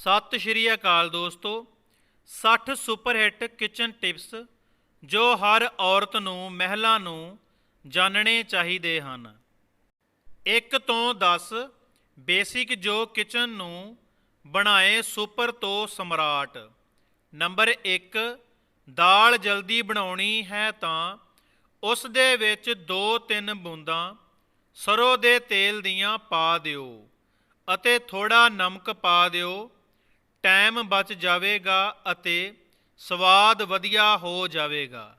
ਸਤਿ ਸ਼੍ਰੀ ਅਕਾਲ ਦੋਸਤੋ 60 super hit kitchen tips ਜੋ ਹਰ ਔਰਤ ਨੂੰ, ਮਹਿਲਾ ਨੂੰ ਜਾਣਨੇ ਚਾਹੀਦੇ ਹਨ। 1 ਤੋਂ 10 ਬੇਸਿਕ ਜੋ ਕਿਚਨ ਨੂੰ ਬਣਾਏ ਸੁਪਰ ਤੋਂ ਸਮਰਾਟ। ਨੰਬਰ 1 ਦਾਲ ਜਲਦੀ ਬਣਾਉਣੀ ਹੈ ਤਾਂ ਉਸ ਦੇ ਵਿੱਚ 2-3 ਬੂੰਦਾਂ ਸਰੋਂ ਦੇ ਤੇਲ ਦੀਆਂ ਪਾ ਦਿਓ ਅਤੇ ਥੋੜਾ ਨਮਕ ਪਾ ਦਿਓ ਟਾਈਮ ਬਚ ਜਾਵੇਗਾ ਅਤੇ ਸਵਾਦ ਵਧੀਆ ਹੋ ਜਾਵੇਗਾ।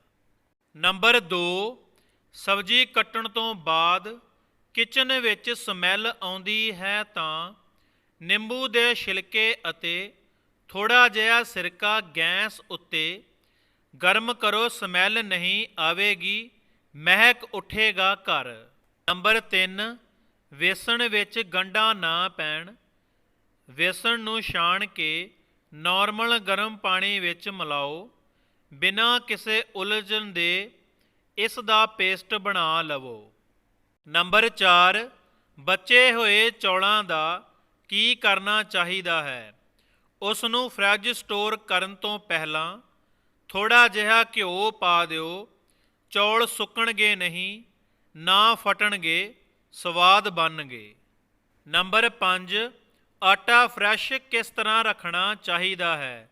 ਨੰਬਰ 2 ਸਬਜ਼ੀ ਕੱਟਣ ਤੋਂ ਬਾਅਦ ਕਿਚਨ ਵਿੱਚ ਸਮੈਲ ਆਉਂਦੀ ਹੈ ਤਾਂ ਨਿੰਬੂ ਦੇ ਛਿਲਕੇ ਅਤੇ ਥੋੜਾ ਜਿਹਾ ਸਿਰਕਾ ਗੈਸ ਉੱਤੇ ਗਰਮ ਕਰੋ, ਸਮੈਲ ਨਹੀਂ ਆਵੇਗੀ, ਮਹਿਕ ਉੱਠੇਗਾ ਘਰ। ਨੰਬਰ 3 ਵੇਸਣ ਵਿੱਚ ਗੰਢਾਂ ਨਾ ਪੈਣ। ਵੇਸਣ ਨੂੰ ਛਾਣ ਕੇ ਨਾਰਮਲ ਗਰਮ ਪਾਣੀ ਵਿੱਚ ਮਿਲਾਓ। ਬਿਨਾਂ ਕਿਸੇ ਉਲਝਣ ਦੇ ਇਸ ਦਾ ਪੇਸਟ ਬਣਾ ਲਵੋ। ਨੰਬਰ 4 ਬਚੇ ਹੋਏ ਚੌਲਾਂ ਦਾ ਕੀ ਕਰਨਾ ਚਾਹੀਦਾ ਹੈ? ਉਸ ਨੂੰ ਫ੍ਰਿਜ ਸਟੋਰ ਕਰਨ ਤੋਂ ਪਹਿਲਾਂ ਥੋੜਾ ਜਿਹਾ ਘਿਓ ਪਾ ਦਿਓ। ਚੌਲ ਸੁੱਕਣਗੇ ਨਹੀਂ, ਨਾ ਫਟਣਗੇ, ਸਵਾਦ ਬਣਨਗੇ। ਨੰਬਰ 5 ਆਟਾ ਫਰੈਸ਼ ਕਿਸ ਤਰ੍ਹਾਂ ਰੱਖਣਾ ਚਾਹੀਦਾ ਹੈ?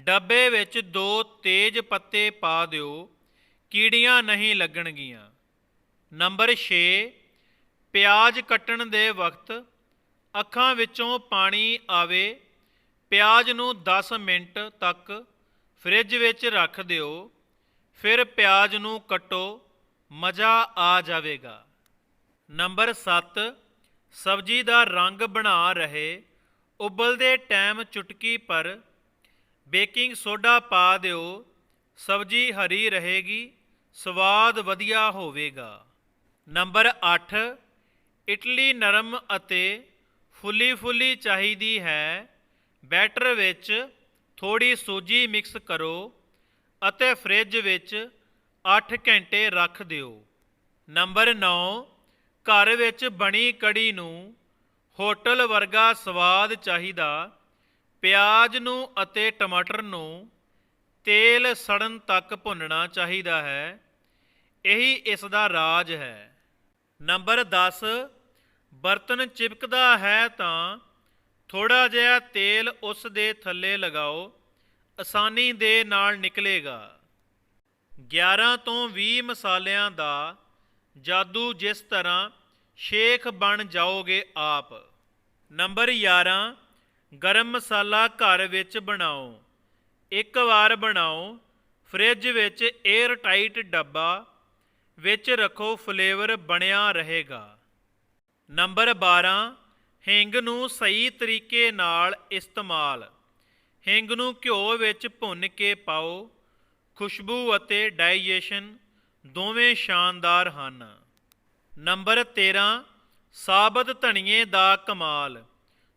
ਡੱਬੇ ਵਿੱਚ ਦੋ ਤੇਜ ਪੱਤੇ ਪਾ ਦਿਓ, ਕੀੜੀਆਂ ਨਹੀਂ ਲੱਗਣਗੀਆਂ। ਨੰਬਰ 6 ਪਿਆਜ਼ ਕੱਟਣ ਦੇ ਵਕਤ ਅੱਖਾਂ ਵਿੱਚੋਂ ਪਾਣੀ ਆਵੇ, ਪਿਆਜ਼ ਨੂੰ 10 ਮਿੰਟ ਤੱਕ ਫ੍ਰਿਜ ਵਿੱਚ ਰੱਖ ਦਿਓ, ਫਿਰ ਪਿਆਜ਼ ਨੂੰ ਕੱਟੋ, ਮਜ਼ਾ ਆ ਜਾਵੇਗਾ। ਨੰਬਰ 7 ਸਬਜ਼ੀ ਦਾ ਰੰਗ ਬਣਾ ਰਹੇ, ਉਬਲਦੇ ਟਾਈਮ ਚੁਟਕੀ ਪਰ ਬੇਕਿੰਗ ਸੋਡਾ ਪਾ ਦਿਓ, ਸਬਜ਼ੀ ਹਰੀ ਰਹੇਗੀ, ਸਵਾਦ ਵਧੀਆ ਹੋਵੇਗਾ। ਨੰਬਰ 8 ਇਟਲੀ ਨਰਮ ਅਤੇ ਫੁੱਲੀ ਫੁੱਲੀ ਚਾਹੀਦੀ ਹੈ, ਬੈਟਰ ਵਿੱਚ ਥੋੜੀ ਸੂਜੀ ਮਿਕਸ ਕਰੋ ਅਤੇ ਫ੍ਰਿਜ ਵਿੱਚ 8 ਘੰਟੇ ਰੱਖ ਦਿਓ। ਨੰਬਰ 9 ਘਰ ਵਿੱਚ ਬਣੀ ਕੜੀ ਨੂੰ ਹੋਟਲ ਵਰਗਾ ਸਵਾਦ ਚਾਹੀਦਾ। ਪਿਆਜ਼ ਨੂੰ ਅਤੇ ਟਮਾਟਰ ਨੂੰ ਤੇਲ ਸੜਨ ਤੱਕ ਭੁੰਨਣਾ ਚਾਹੀਦਾ ਹੈ। ਇਹੀ ਇਸ ਦਾ ਰਾਜ ਹੈ। ਨੰਬਰ 10 ਬਰਤਨ ਚਿਪਕਦਾ ਹੈ ਤਾਂ ਥੋੜਾ ਜਿਹਾ ਤੇਲ ਉਸ ਦੇ ਥੱਲੇ ਲਗਾਓ, ਆਸਾਨੀ ਦੇ ਨਾਲ ਨਿਕਲੇਗਾ। 11 ਤੋਂ 20 ਮਸਾਲਿਆਂ ਦਾ ਜਾਦੂ ਜਿਸ ਤਰ੍ਹਾਂ ਸ਼ੇਖ ਬਣ ਜਾਓਗੇ ਆਪ। ਨੰਬਰ 11 ਗਰਮ ਮਸਾਲਾ ਘਰ ਵਿੱਚ ਬਣਾਓ। ਇੱਕ ਵਾਰ ਬਣਾਓ, ਫ੍ਰਿਜ ਵਿੱਚ 에ਅਰ ਟਾਈਟ ਡੱਬਾ ਵਿੱਚ ਰੱਖੋ ਫਲੇਵਰ ਬਣਿਆ ਰਹੇਗਾ। ਨੰਬਰ 12 ਹਿੰਗ ਨੂੰ ਸਹੀ ਤਰੀਕੇ ਨਾਲ ਇਸਤੇਮਾਲ। ਹਿੰਗ ਨੂੰ ਘਿਓ ਵਿੱਚ ਭੁੰਨ ਕੇ ਪਾਓ। ਖੁਸ਼ਬੂ ਅਤੇ ਡਾਈਜੈਸ਼ਨ ਦੋਵੇਂ ਸ਼ਾਨਦਾਰ ਹਨ। ਨੰਬਰ 13 ਸਾਬਤ ਧਨੀਏ ਦਾ ਕਮਾਲ।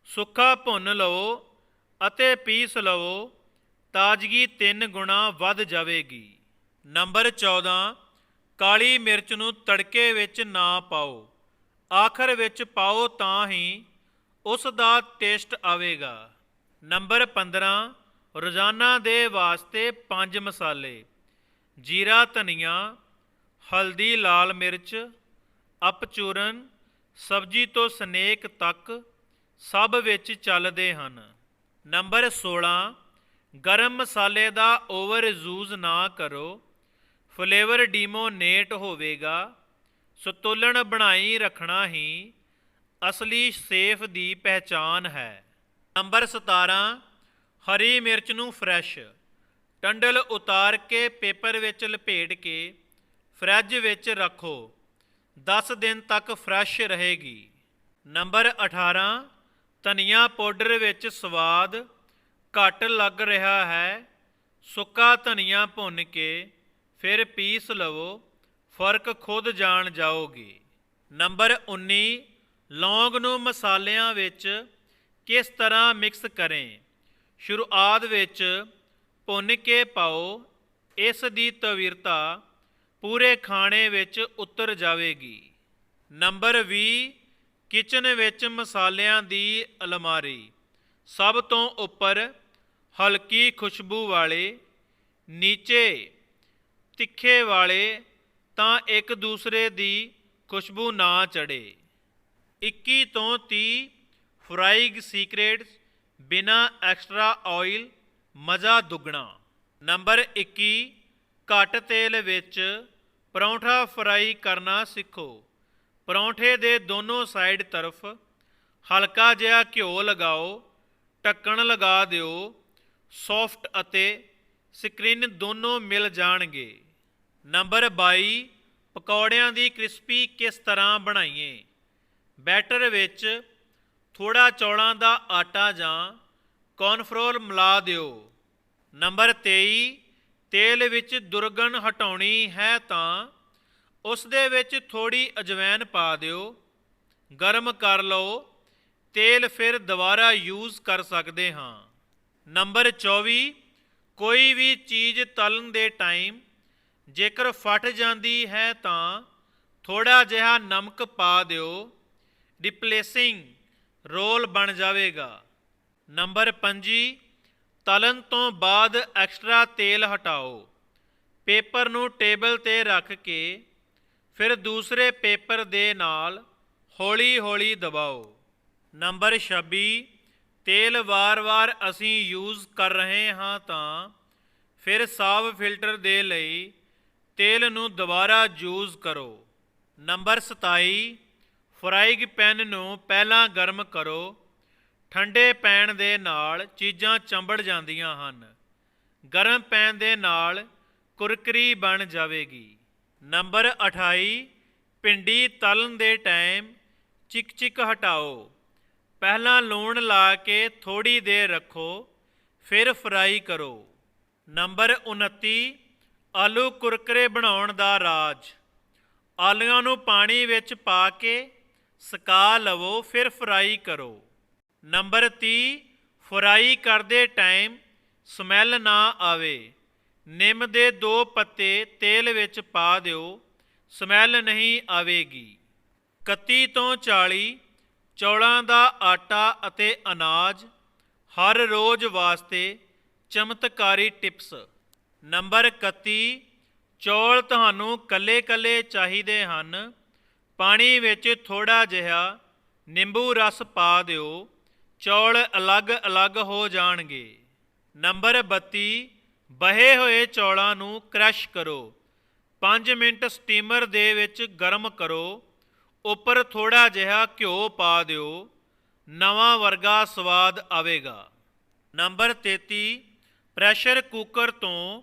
ਸੁੱਕਾ ਭੁੰਨ ਲਵੋ ਅਤੇ ਪੀਸ ਲਵੋ, ਤਾਜ਼ਗੀ ਤਿੰਨ ਗੁਣਾ ਵੱਧ ਜਾਵੇਗੀ। ਨੰਬਰ 14 ਕਾਲੀ ਮਿਰਚ ਨੂੰ ਤੜਕੇ ਵਿੱਚ ਨਾ ਪਾਓ। ਆਖਰ ਵਿੱਚ ਪਾਓ ਤਾਂ ਹੀ ਉਸ ਦਾ ਟੇਸਟ ਆਵੇਗਾ। ਨੰਬਰ 15 ਰੋਜ਼ਾਨਾ ਦੇ ਵਾਸਤੇ ਪੰਜ ਮਸਾਲੇ। ਜੀਰਾ, ਧਨੀਆ ਹਲਦੀ, ਲਾਲ ਮਿਰਚ, ਅਪਚੂਰਨ, ਸਬਜੀ ਤੋਂ ਸਨੇਕ ਤੱਕ ਸਭ ਵਿੱਚ ਚੱਲਦੇ ਹਨ। ਨੰਬਰ 16 ਗਰਮ ਮਸਾਲੇ ਦਾ ਓਵਰ ਯੂਜ਼ ਨਾ ਕਰੋ। ਫਲੇਵਰ ਡੀਮੋਨੇਟ ਹੋਵੇਗਾ। ਸੰਤੁਲਨ ਬਣਾਈ ਰੱਖਣਾ ਹੀ ਅਸਲੀ ਸੇਫ ਦੀ ਪਹਿਚਾਨ ਹੈ। ਨੰਬਰ 17 ਹਰੀ ਮਿਰਚ ਨੂੰ ਫਰੈਸ਼, ਟੰਡਲ ਉਤਾਰ ਕੇ ਪੇਪਰ ਵਿੱਚ ਲਪੇਟ ਕੇ ਫ੍ਰਿਜ ਵਿੱਚ ਰੱਖੋ। 10 ਦਿਨ ਤੱਕ ਫਰੈਸ਼ ਰਹੇਗੀ। ਨੰਬਰ 18 ਧਨੀਆ ਪਾਊਡਰ ਵਿੱਚ ਸਵਾਦ ਘੱਟ ਲੱਗ ਰਿਹਾ ਹੈ। ਸੁੱਕਾ ਧਨੀਆ ਭੁੰਨ ਕੇ ਫਿਰ ਪੀਸ ਲਵੋ। ਫ਼ਰਕ ਖੁਦ ਜਾਣ ਜਾਓਗੇ। ਨੰਬਰ 19 ਲੌਂਗ ਨੂੰ ਮਸਾਲਿਆਂ ਵਿੱਚ ਕਿਸ ਤਰ੍ਹਾਂ ਮਿਕਸ ਕਰੇ ਸ਼ੁਰੂਆਤ ਵਿੱਚ ਭੁੰਨ ਕੇ ਪਾਓ। ਇਸ ਦੀ ਤਵੀਰਤਾ ਪੂਰੇ ਖਾਣੇ ਵਿੱਚ ਉਤਰ ਜਾਵੇਗੀ। ਨੰਬਰ 20 ਕਿਚਨ ਵਿੱਚ ਮਸਾਲਿਆਂ ਦੀ ਅਲਮਾਰੀ। ਸਭ ਤੋਂ ਉੱਪਰ ਹਲਕੀ ਖੁਸ਼ਬੂ ਵਾਲੇ, ਨੀਚੇ ਤਿੱਖੇ ਵਾਲੇ ਤਾਂ ਇੱਕ ਦੂਸਰੇ ਦੀ ਖੁਸ਼ਬੂ ਨਾ ਚੜੇ 21 ਤੋਂ 30 ਫਰਾਈਗ ਸੀਕ੍ਰੇਟਸ ਬਿਨਾ ਐਕਸਟਰਾ ਆਇਲ ਮਜ਼ਾ ਦੁੱਗਣਾ। ਨੰਬਰ 21 ਘੱਟ ਤੇਲ ਵਿੱਚ ਪਰੌਂਠਾ ਫਰਾਈ ਕਰਨਾ ਸਿੱਖੋ। ਪਰੌਂਠੇ ਦੇ ਦੋਨੋਂ ਸਾਈਡ ਤਰਫ ਹਲਕਾ ਜਿਹਾ ਘਿਓ ਲਗਾਓ, ਢੱਕਣ ਲਗਾ ਦਿਓ, ਸੌਫਟ ਅਤੇ ਸਕਰੀਨ ਦੋਨੋਂ ਮਿਲ ਜਾਣਗੇ। ਨੰਬਰ 22 ਪਕੌੜਿਆਂ ਦੀ ਕ੍ਰਿਸਪੀ ਕਿਸ ਤਰ੍ਹਾਂ ਬਣਾਈਏ? ਬੈਟਰ ਵਿੱਚ ਥੋੜਾ ਚੌਲਾਂ ਦਾ ਆਟਾ ਜਾਂ ਕੌਰਨਫਲੋਰ ਮਿਲਾ ਦਿਓ। ਨੰਬਰ 23 ਤੇਲ ਵਿੱਚ ਦੁਰਗਣ ਹਟਾਉਣੀ ਹੈ ਤਾਂ ਉਸ ਦੇ ਵਿੱਚ ਥੋੜੀ ਅਜਵਾਇਣ ਪਾ ਦਿਓ, ਗਰਮ ਕਰ ਲਓ, ਤੇਲ ਫਿਰ ਦੁਬਾਰਾ ਯੂਜ਼ ਕਰ ਸਕਦੇ ਹਾਂ। ਨੰਬਰ 24 ਕੋਈ ਵੀ ਚੀਜ਼ ਤਲਣ ਦੇ ਟਾਈਮ ਜੇਕਰ ਫਟ ਜਾਂਦੀ ਹੈ ਤਾਂ ਥੋੜਾ ਜਿਹਾ ਨਮਕ ਪਾ ਦਿਓ ਰਿਪਲੇਸਿੰਗ ਰੋਲ ਬਣ ਜਾਵੇਗਾ। ਨੰਬਰ 25 ਤਲਣ ਤੋਂ ਬਾਅਦ ਐਕਸਟਰਾ ਤੇਲ ਹਟਾਓ। ਪੇਪਰ ਨੂੰ ਟੇਬਲ ਤੇ ਰੱਖ ਕੇ ਫਿਰ ਦੂਸਰੇ ਪੇਪਰ ਦੇ ਨਾਲ ਹੌਲੀ-ਹੌਲੀ ਦਬਾਓ। ਨੰਬਰ 26 ਤੇਲ ਵਾਰ-ਵਾਰ ਅਸੀਂ ਯੂਜ਼ ਕਰ ਰਹੇ ਹਾਂ ਤਾਂ ਫਿਰ ਸਾਫ਼ ਫਿਲਟਰ ਦੇ ਲਈ ਤੇਲ ਨੂੰ ਦੁਬਾਰਾ ਯੂਜ਼ ਕਰੋ। ਨੰਬਰ 27 ਫਰਾਈਗ ਪੈਨ ਨੂੰ ਪਹਿਲਾਂ ਗਰਮ ਕਰੋ। ਠੰਡੇ ਪੈਣ ਦੇ ਨਾਲ ਚੀਜ਼ਾਂ ਚੰਬੜ ਜਾਂਦੀਆਂ ਹਨ। ਗਰਮ ਪੈਣ ਦੇ ਨਾਲ ਕੁਰਕਰੀ ਬਣ ਜਾਵੇਗੀ। ਨੰਬਰ 28 ਪਿੰਡੀ ਤਲਣ ਦੇ ਟਾਈਮ ਚਿਕ ਚਿਕ ਹਟਾਓ। ਪਹਿਲਾਂ ਲੂਣ ਲਾ ਕੇ ਥੋੜੀ ਦੇਰ ਰੱਖੋ, ਫਿਰ ਫਰਾਈ ਕਰੋ। ਨੰਬਰ 29 ਆਲੂ ਕੁਰਕਰੇ ਬਣਾਉਣ ਦਾ ਰਾਜ। ਆਲੂਆਂ ਨੂੰ ਪਾਣੀ ਵਿੱਚ ਪਾ ਕੇ ਸੁਕਾ ਲਵੋ, ਫਿਰ ਫਰਾਈ ਕਰੋ। ਨੰਬਰ 30 ਫਰਾਈ ਕਰਦੇ ਟਾਈਮ ਸਮੈਲ ਨਾ ਆਵੇ। ਨਿੰਮ ਦੇ ਦੋ ਪੱਤੇ ਤੇਲ ਵਿੱਚ ਪਾ ਦਿਓ, ਸਮੈਲ ਨਹੀਂ ਆਵੇਗੀ। 31 ਤੋਂ 40 ਚੌਲਾਂ ਦਾ ਆਟਾ ਅਤੇ ਅਨਾਜ, ਹਰ ਰੋਜ਼ ਵਾਸਤੇ ਚਮਤਕਾਰੀ ਟਿਪਸ। ਨੰਬਰ 31 ਚੌਲ ਤੁਹਾਨੂੰ ਕੱਲੇ-ਕੱਲੇ ਚਾਹੀਦੇ ਹਨ, ਪਾਣੀ ਵਿੱਚ ਥੋੜਾ ਜਿਹਾ ਨਿੰਬੂ ਰਸ ਪਾ ਦਿਓ ਚੌਲ ਅਲੱਗ-ਅਲੱਗ ਹੋ ਜਾਣਗੇ। ਨੰਬਰ 32 ਬਹੇ ਹੋਏ ਚੌਲਾਂ ਨੂੰ ਕ੍ਰਸ਼ ਕਰੋ। 5 ਮਿੰਟ ਸਟੀਮਰ ਦੇ ਵਿੱਚ ਗਰਮ ਕਰੋ। ਉੱਪਰ ਥੋੜਾ ਜਿਹਾ ਘਿਓ ਪਾ ਦਿਓ। ਨਵਾਂ ਵਰਗਾ ਸਵਾਦ ਆਵੇਗਾ। ਨੰਬਰ 33 ਪ੍ਰੈਸ਼ਰ ਕੁੱਕਰ ਤੋਂ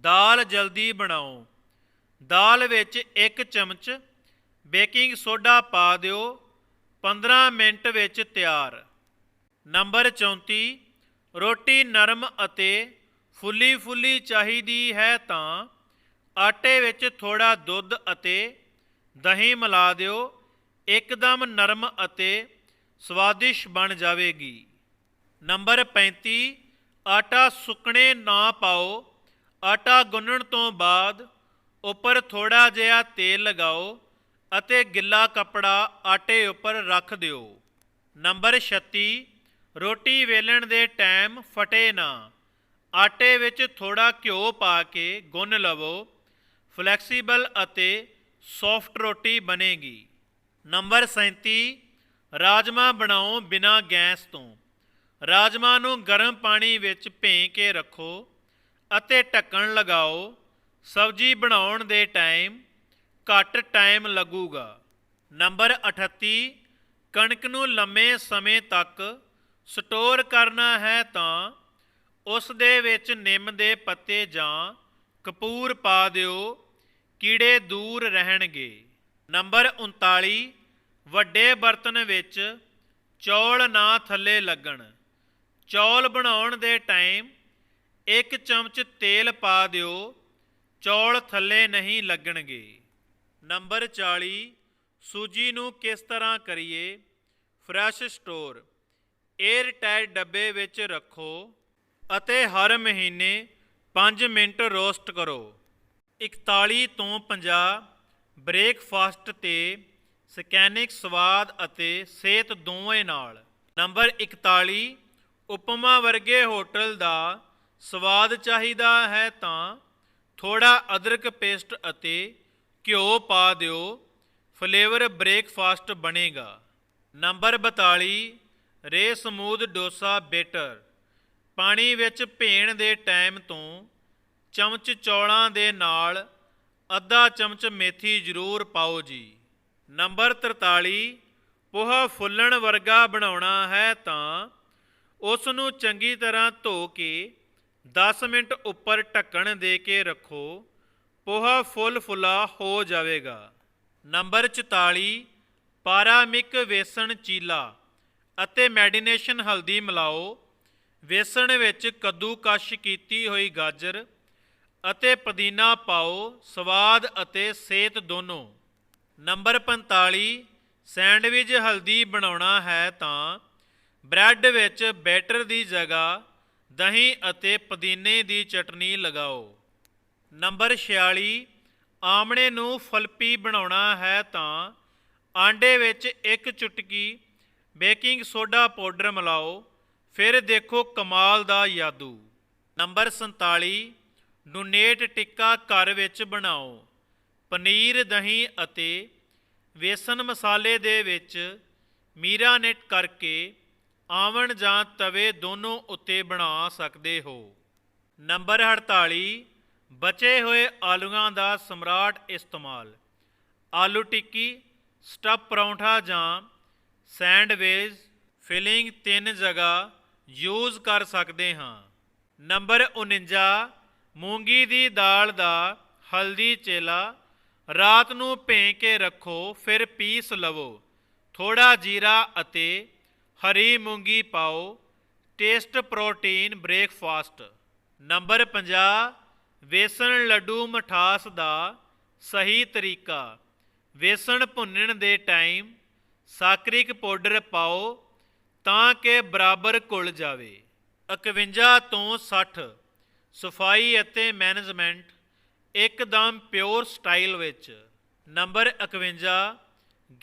ਦਾਲ ਜਲਦੀ ਬਣਾਓ। ਦਾਲ ਵਿੱਚ 1 ਚਮਚ ਬੇਕਿੰਗ ਸੋਡਾ ਪਾ ਦਿਓ। 15 ਮਿੰਟ ਵਿੱਚ ਤਿਆਰ। ਨੰਬਰ 34 ਰੋਟੀ ਨਰਮ ਅਤੇ ਫੁੱਲੀ ਫੁੱਲੀ ਚਾਹੀਦੀ ਹੈ ਤਾਂ ਆਟੇ ਵਿੱਚ ਥੋੜਾ ਦੁੱਧ ਅਤੇ ਦਹੀਂ ਮਿਲਾ ਦਿਓ, ਇੱਕਦਮ ਨਰਮ ਅਤੇ ਸਵਾਦਿਸ਼ ਬਣ ਜਾਵੇਗੀ। ਨੰਬਰ 35 ਆਟਾ ਸੁੱਕਣੇ ਨਾ ਪਾਓ, ਆਟਾ ਗੁੰਨਣ ਤੋਂ ਬਾਅਦ ਉੱਪਰ ਥੋੜਾ ਜਿਹਾ ਤੇਲ ਲਗਾਓ ਅਤੇ ਗਿੱਲਾ ਕੱਪੜਾ ਆਟੇ ਉੱਪਰ ਰੱਖ ਦਿਓ। ਨੰਬਰ 36 ਰੋਟੀ ਵੇਲਣ ਦੇ ਟਾਈਮ ਫਟੇ ਨਾ। ਆਟੇ ਵਿੱਚ ਥੋੜਾ ਘਿਓ ਪਾ ਕੇ ਗੁੰਨ ਲਵੋ। ਫਲੈਕਸੀਬਲ ਅਤੇ ਸੌਫਟ ਰੋਟੀ ਬਣੇਗੀ। ਨੰਬਰ 37 ਰਾਜਮਾ ਬਣਾਓ ਬਿਨਾ ਗੈਸ ਤੋਂ। ਰਾਜਮਾ ਨੂੰ ਗਰਮ ਪਾਣੀ ਵਿੱਚ ਭੇ ਕੇ ਰੱਖੋ ਅਤੇ ਢੱਕਣ ਲਗਾਓ। ਸਬਜ਼ੀ ਬਣਾਉਣ ਦੇ ਟਾਈਮ ਘੱਟ ਟਾਈਮ ਲੱਗੂਗਾ। ਨੰਬਰ 38 ਕਣਕ ਨੂੰ ਲੰਮੇ ਸਮੇਂ ਤੱਕ ਸਟੋਰ ਕਰਨਾ ਹੈ ਤਾਂ ਉਸ ਦੇ ਵਿੱਚ ਨਿੰਮ ਦੇ ਪੱਤੇ ਜਾਂ ਕਪੂਰ ਪਾ ਦਿਓ, ਕੀੜੇ ਦੂਰ ਰਹਿਣਗੇ। ਨੰਬਰ 39 ਵੱਡੇ ਬਰਤਨ ਵਿੱਚ ਚੌਲ ਨਾ ਥੱਲੇ ਲੱਗਣ। ਚੌਲ ਬਣਾਉਣ ਦੇ ਟਾਈਮ ਇੱਕ ਚਮਚ ਤੇਲ ਪਾ ਦਿਓ, ਚੌਲ ਥੱਲੇ ਨਹੀਂ ਲੱਗਣਗੇ। ਨੰਬਰ 40 ਸੂਜੀ ਨੂੰ ਕਿਸ ਤਰ੍ਹਾਂ ਕਰੀਏ? Fresh store. 에ਅਰ ਟਾਈਟ ਡੱਬੇ ਵਿੱਚ ਰੱਖੋ ਅਤੇ ਹਰ ਮਹੀਨੇ 5 ਮਿੰਟ ਰੋਸਟ ਕਰੋ। 41 ਤੋਂ 50 ਬ੍ਰੇਕਫਾਸਟ ਤੇ ਸਕੈਨਿਕ ਸਵਾਦ ਅਤੇ ਸਿਹਤ ਦੋਵੇਂ ਨਾਲ। ਨੰਬਰ 41 ਉਪਮਾ ਵਰਗੇ ਹੋਟਲ ਦਾ ਸਵਾਦ ਚਾਹੀਦਾ ਹੈ ਤਾਂ ਥੋੜਾ ਅਦਰਕ ਪੇਸਟ ਅਤੇ ਘਿਓ ਪਾ ਦਿਓ। ਫਲੇਵਰ ਬ੍ਰੇਕਫਾਸਟ ਬਣੇਗਾ। ਨੰਬਰ 42 ਰੇ ਸਮੂਦ ਡੋਸਾ ਬੇਟਰ। ਪਾਣੀ ਵਿੱਚ ਭੇਣ ਦੇ ਟਾਈਮ ਤੋਂ ਚਮਚ ਚੌਲਾਂ ਦੇ ਨਾਲ ਅੱਧਾ ਚਮਚ ਮੇਥੀ ਜ਼ਰੂਰ ਪਾਓ ਜੀ। ਨੰਬਰ 43 ਪੋਹਾ ਫੁੱਲਣ ਵਰਗਾ ਬਣਾਉਣਾ ਹੈ ਤਾਂ ਉਸ ਨੂੰ ਚੰਗੀ ਤਰ੍ਹਾਂ ਧੋ ਕੇ 10 ਮਿੰਟ ਉੱਪਰ ਢੱਕਣ ਦੇ ਕੇ ਰੱਖੋ, ਪੋਹਾ ਫੁੱਲ ਫੁੱਲਾ ਹੋ ਜਾਵੇਗਾ। ਨੰਬਰ 44 ਪਾਰਾਮਿਕ ਵੇਸਣ ਚੀਲਾ। ਅਤੇ ਮੈਡੀਨੇਸ਼ਨ ਹਲਦੀ ਮਿਲਾਓ। ਵੇਸਣ ਵਿੱਚ ਕੱਦੂਕਸ਼ ਕੀਤੀ ਹੋਈ ਗਾਜਰ ਅਤੇ ਪੁਦੀਨਾ ਪਾਓ। ਸਵਾਦ ਅਤੇ ਸਿਹਤ ਦੋਨੋਂ। ਨੰਬਰ 45 ਸੈਂਡਵਿਚ ਹਲਦੀ ਬਣਾਉਣਾ ਹੈ ਤਾਂ ਬ੍ਰੈਡ ਵਿੱਚ ਬੈਟਰ ਦੀ ਜਗ੍ਹਾ ਦਹੀਂ ਅਤੇ ਪੁਦੀਨੇ ਦੀ ਚਟਨੀ ਲਗਾਓ। ਨੰਬਰ 46 ਆਮਣੇ ਨੂੰ ਫਲਪੀ ਬਣਾਉਣਾ ਹੈ ਤਾਂ ਆਂਡੇ ਵਿੱਚ ਇੱਕ ਚੁਟਕੀ ਬੇਕਿੰਗ ਸੋਡਾ ਪਾਊਡਰ ਮਿਲਾਓ, ਫਿਰ ਦੇਖੋ ਕਮਾਲ ਦਾ ਜਾਦੂ ਨੰਬਰ 47 ਡੋਨੇਟ ਟਿੱਕਾ ਘਰ ਵਿੱਚ ਬਣਾਓ। ਪਨੀਰ, ਦਹੀਂ ਅਤੇ ਵੇਸਨ ਮਸਾਲੇ ਦੇ ਵਿੱਚ ਮੀਰਾਨੇਟ ਕਰਕੇ ਆਵਣ ਜਾਂ ਤਵੇ ਦੋਨੋਂ ਉੱਤੇ ਬਣਾ ਸਕਦੇ ਹੋ। ਨੰਬਰ 48 ਬਚੇ ਹੋਏ ਆਲੂਆਂ ਦਾ ਸਮਰਾਟ ਇਸਤੇਮਾਲ। ਆਲੂ ਟਿੱਕੀ, ਸਟਫ ਪਰੌਂਠਾ ਜਾਂ ਸੈਂਡਵਿਚ ਫਿਲਿੰਗ ਤਿੰਨ ਜਗ੍ਹਾ ਯੂਜ਼ ਕਰ ਸਕਦੇ ਹਾਂ। ਨੰਬਰ 49 ਮੂੰਗੀ ਦੀ ਦਾਲ ਦਾ ਹਲਦੀ ਚੇਲਾ, ਰਾਤ ਨੂੰ ਭੇ ਕੇ ਰੱਖੋ, ਫਿਰ ਪੀਸ ਲਵੋ। ਥੋੜਾ ਜੀਰਾ ਅਤੇ ਹਰੀ ਮੂੰਗੀ ਪਾਓ। Taste protein breakfast. ਨੰਬਰ 50 ਵੇਸਣ ਲੱਡੂ ਮਠਾਸ ਦਾ ਸਹੀ ਤਰੀਕਾ। ਵੇਸਣ ਭੁੰਨਣ ਦੇ ਟਾਈਮ ਸਾਕਰਿਕ ਪਾਊਡਰ ਪਾਓ ਤਾਂ ਕਿ ਬਰਾਬਰ ਘੁਲ ਜਾਵੇ। 51 ਤੋਂ 60 ਸਫ਼ਾਈ ਅਤੇ ਮੈਨੇਜਮੈਂਟ, ਇੱਕਦਮ ਪਿਓਰ ਸਟਾਈਲ ਵਿੱਚ। ਨੰਬਰ 51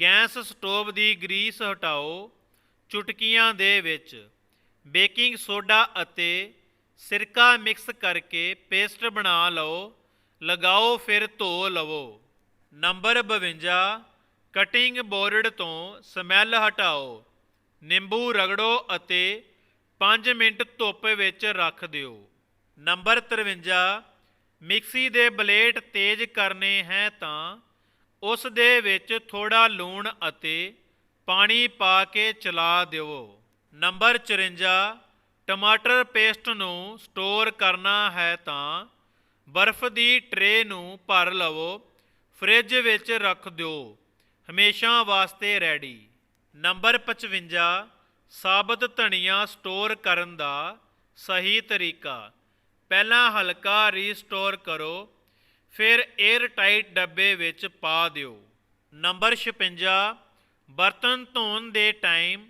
ਗੈਸ ਸਟੋਵ ਦੀ ਗਰੀਸ ਹਟਾਓ ਚੁਟਕੀਆਂ ਦੇ ਵਿੱਚ। ਬੇਕਿੰਗ ਸੋਡਾ ਅਤੇ ਸਿਰਕਾ ਮਿਕਸ ਕਰਕੇ ਪੇਸਟ ਬਣਾ ਲਓ, ਲਗਾਓ ਫਿਰ ਧੋ ਲਵੋ। ਨੰਬਰ 52 ਕਟਿੰਗ ਬੋਰਡ ਤੋਂ ਸਮੈਲ ਹਟਾਓ, ਨਿੰਬੂ ਰਗੜੋ ਅਤੇ 5 ਮਿੰਟ ਧੁੱਪ ਵਿੱਚ ਰੱਖ ਦਿਓ। ਨੰਬਰ 53 ਮਿਕਸੀ ਦੇ ਬਲੇਡ ਤੇਜ਼ ਕਰਨੇ ਹੈ ਤਾਂ ਉਸ ਦੇ ਵਿੱਚ ਥੋੜਾ ਲੂਣ ਅਤੇ ਪਾਣੀ ਪਾ ਕੇ ਚਲਾ ਦਿਓ। ਨੰਬਰ 54 ਟਮਾਟਰ ਪੇਸਟ ਨੂੰ ਸਟੋਰ ਕਰਨਾ ਹੈ ਤਾਂ ਬਰਫ਼ ਦੀ ਟਰੇ ਨੂੰ ਭਰ ਲਵੋ, ਫ੍ਰਿਜ ਵਿੱਚ ਰੱਖ ਦਿਓ। ਹਮੇਸ਼ਾ ਵਾਸਤੇ ਰੈਡੀ ਨੰਬਰ 55 ਸਾਬਤ ਧਨੀਆ ਸਟੋਰ ਕਰਨ ਦਾ ਸਹੀ ਤਰੀਕਾ। ਪਹਿਲਾਂ ਹਲਕਾ ਰੀਸਟੋਰ ਕਰੋ, ਫਿਰ 에ਅਰ ਟਾਈਟ ਡੱਬੇ ਵਿੱਚ ਪਾ ਦਿਓ। ਨੰਬਰ 56 ਬਰਤਨ ਧੋਣ ਦੇ ਟਾਈਮ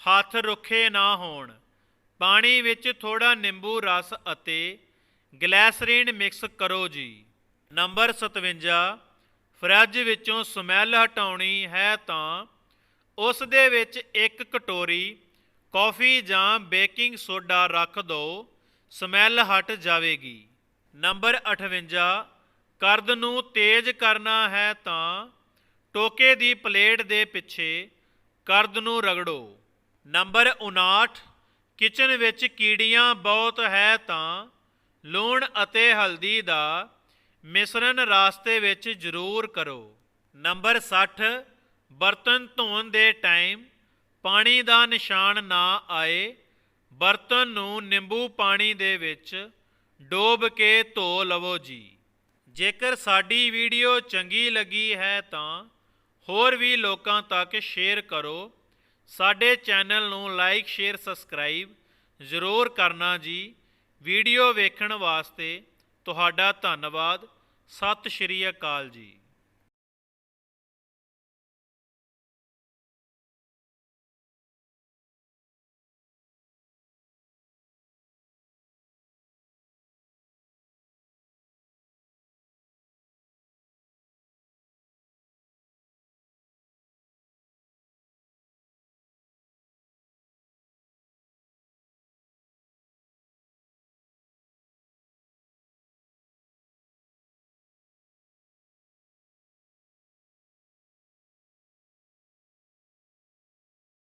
ਹੱਥ ਰੁੱਖੇ ਨਾ ਹੋਣ। ਪਾਣੀ ਵਿੱਚ ਥੋੜਾ ਨਿੰਬੂ ਰਸ ਅਤੇ ਗਲੈਸਰੀਨ ਮਿਕਸ ਕਰੋ ਜੀ। ਨੰਬਰ 57 ਫਰਿੱਜ ਵਿੱਚੋਂ ਸਮੈਲ ਹਟਾਉਣੀ ਹੈ ਤਾਂ ਉਸ ਦੇ ਵਿੱਚ ਇੱਕ ਕਟੋਰੀ ਕੌਫੀ ਜਾਂ ਬੇਕਿੰਗ ਸੋਡਾ ਰੱਖ ਦਿਓ ਸਮੈਲ ਹਟ ਜਾਵੇਗੀ। ਨੰਬਰ 58 ਕਰਦ ਨੂੰ ਤੇਜ਼ ਕਰਨਾ ਹੈ ਤਾਂ ਟੋਕੇ ਦੀ ਪਲੇਟ ਦੇ ਪਿੱਛੇ ਕਰਦ ਨੂੰ ਰਗੜੋ। ਨੰਬਰ 59 ਕਿਚਨ ਵਿੱਚ ਕੀੜੀਆਂ ਬਹੁਤ ਹੈ ਤਾਂ ਲੂਣ ਅਤੇ ਹਲਦੀ ਦਾ ਮਿਸ਼ਰਣ ਰਾਸਤੇ ਵਿੱਚ ਜ਼ਰੂਰ ਕਰੋ। ਨੰਬਰ 60 ਬਰਤਨ ਧੋਣ ਦੇ ਟਾਈਮ ਪਾਣੀ ਦਾ ਨਿਸ਼ਾਨ ਨਾ ਆਏ, ਬਰਤਨ ਨੂੰ ਨਿੰਬੂ ਪਾਣੀ ਦੇ ਵਿੱਚ ਡੋਬ ਕੇ ਧੋ ਲਵੋ ਜੀ। ਜੇਕਰ ਸਾਡੀ ਵੀਡੀਓ ਚੰਗੀ ਲੱਗੀ ਹੈ ਤਾਂ ਹੋਰ ਵੀ ਲੋਕਾਂ ਤੱਕ ਸ਼ੇਅਰ ਕਰੋ। ਸਾਡੇ ਚੈਨਲ ਨੂੰ ਲਾਈਕ, ਸ਼ੇਅਰ, ਸਬਸਕ੍ਰਾਈਬ ਜ਼ਰੂਰ ਕਰਨਾ ਜੀ। ਵੀਡੀਓ ਵੇਖਣ ਵਾਸਤੇ ਤੁਹਾਡਾ ਧੰਨਵਾਦ। ਸਤਿ ਸ਼੍ਰੀ ਅਕਾਲ ਜੀ।